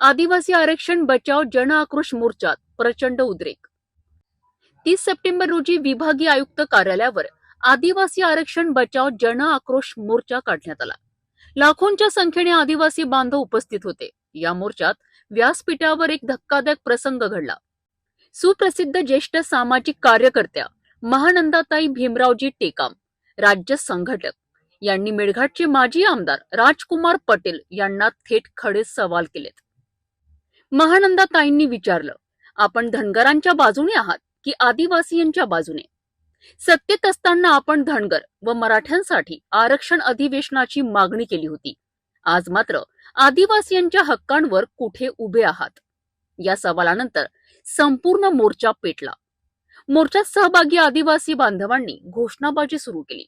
आदिवासी आरक्षण बचाव जन आक्रोश मोर्चात प्रचंड उद्रेक. तीस सप्टेंबर रोजी विभागीय आयुक्त कार्यालयावर आदिवासी आरक्षण बचाव जन आक्रोश मोर्चा काढण्यात आला. लाखोंच्या संख्येने आदिवासी बांधव उपस्थित होते. या मोर्चात व्यासपीठावर एक धक्कादायक प्रसंग घडला. सुप्रसिद्ध ज्येष्ठ सामाजिक कार्यकर्त्या महानंदाताई भीमरावजी टेकाम राज्य संघटक यांनी मेळघाटचे माजी आमदार राजकुमार पटेल यांना थेट खडे सवाल केलेत. महानंदाताईंनी विचारलं आपण धनगरांच्या बाजूने आहात की आदिवासीयांच्या बाजूने? सत्तेत असताना आपण धनगर व मराठ्यांसाठी आरक्षण अधिवेशनाची मागणी केली होती. आज मात्र आदिवासीयांच्या हक्कांवर कुठे उभे आहात? या सवालानंतर संपूर्ण मोर्चा पेटला. मोर्चात सहभागी आदिवासी बांधवांनी घोषणाबाजी सुरू केली.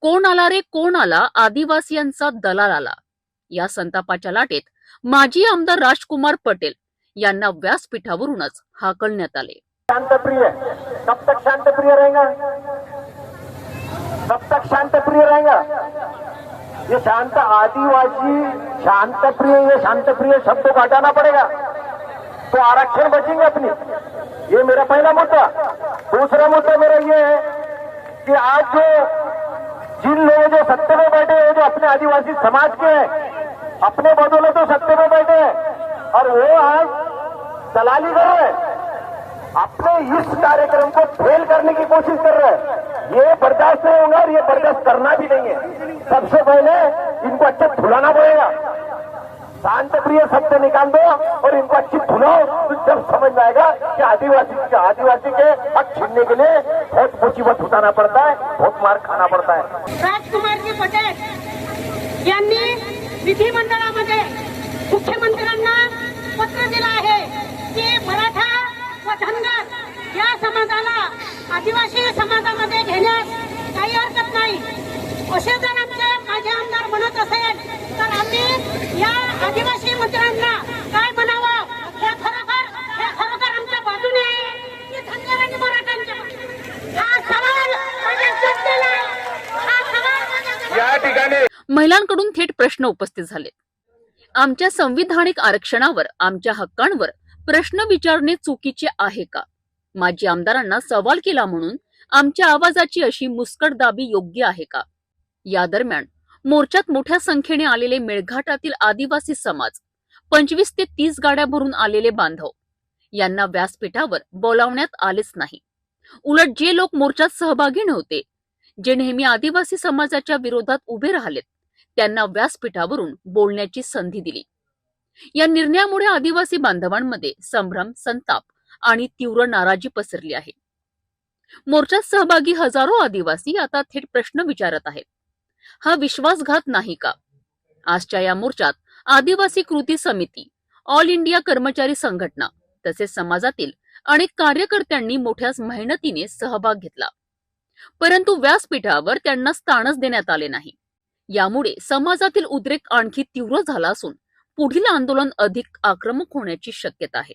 कोण आला रे? कोण आला? आदिवासीयांचा दलाल आला. या संतापाच्या लाटेत माजी आमदार राजकुमार पटेल यांना व्यासपीठावरूनच हाकलण्यात आले. शांत तक रहेगा. तक रहेगा. ये शांत आदिवासी शांत प्रिय ये शांत प्रिय शब्द को हटाना पड़ेगा। तो आरक्षण बचेंगे अपनी। ये मेरा पहला मुद्दा। दूसरा मुद्दा मेरा ये है कि आज जो जिन लोग जो सत्ते में बैठे हैं, जो अपने आदिवासी समाज के हैं, अपने बदौलत तो सत्ते में बैठे हैं, और वो आज दलाली कर रहे हैं, अपने इस कार्यक्रम को फेल करने की कोशिश कर रहे हैं। ये बर्दाश्त नहीं होगा और ये बर्दाश्त करना भी नहीं है। सबसे पहले इनको अच्छा धुलाना पड़ेगा। शांत प्रिय शब्द निकाल दो और इनको अच्छी धुलाओ तो जब समझ में आएगा कि आदिवासी के आदिवासी के हक छीनने के लिए बहुत मुसीबत उठाना पड़ता है बहुत मार खाना पड़ता है। राजकुमारजी पटेल यांनी विधिमंडळामध्ये मुख्यमंत्र्यांना पत्र दिलं आहे की मराठा व धनगर या समाजाला आदिवासी समाजामध्ये घेण्यास काही हरकत नाही असे जर आमचे माझे आमदार म्हणत असेल तर आम्ही या आदिवासी मंत्र्यांना काय म्हणावं हे खरोखर हे खरोखर आमच्या बाजूने आहे की धनगर आणि मराठ्यांच्या बाजूने? हा सवाल माझ्या जनतेला आहे. हा सवाल माझ्या जनतेला या ठिकाणी महिलांकडून थेट प्रश्न उपस्थित झाले. आमच्या संविधानिक आरक्षणावर आमच्या हक्कांवर प्रश्न विचारणे चुकीचे आहे का? माजी आमदारांना सवाल केला म्हणून आमच्या आवाजाची अशी मुस्कटदाबी योग्य आहे का? या दरम्यान मोर्चात मोठ्या संख्येने आलेले मेळघाटातील आदिवासी समाज पंचवीस ते तीस गाड्या भरून आलेले बांधव यांना व्यासपीठावर बोलावण्यात आलेच नाही. उलट जे लोक मोर्चात सहभागी नव्हते जे नेहमी आदिवासी समाजाच्या विरोधात उभे राहिलेत त्यांना व्यासपीठावरून बोलण्याची संधी दिली. या निर्णयामुळे आदिवासी बांधवांमध्ये संभ्रम संताप आणि तीव्र नाराजी पसरली आहे. मोर्चात सहभागी हजारो आदिवासी आता थेट प्रश्न विचारत आहेत. हा विश्वासघात नाही का? आजच्या या मोर्चात आदिवासी कृती समिती ऑल इंडिया कर्मचारी संघटना तसेच समाजातील अनेक कार्यकर्त्यांनी मोठ्या मेहनतीने सहभाग घेतला. परंतु व्यासपीठावर त्यांना स्थानच देण्यात आले नाही. यामुळे समाजातील उद्रेक आणखी तीव्र झाला असून पुढील आंदोलन अधिक आक्रमक होण्याची शक्यता आहे.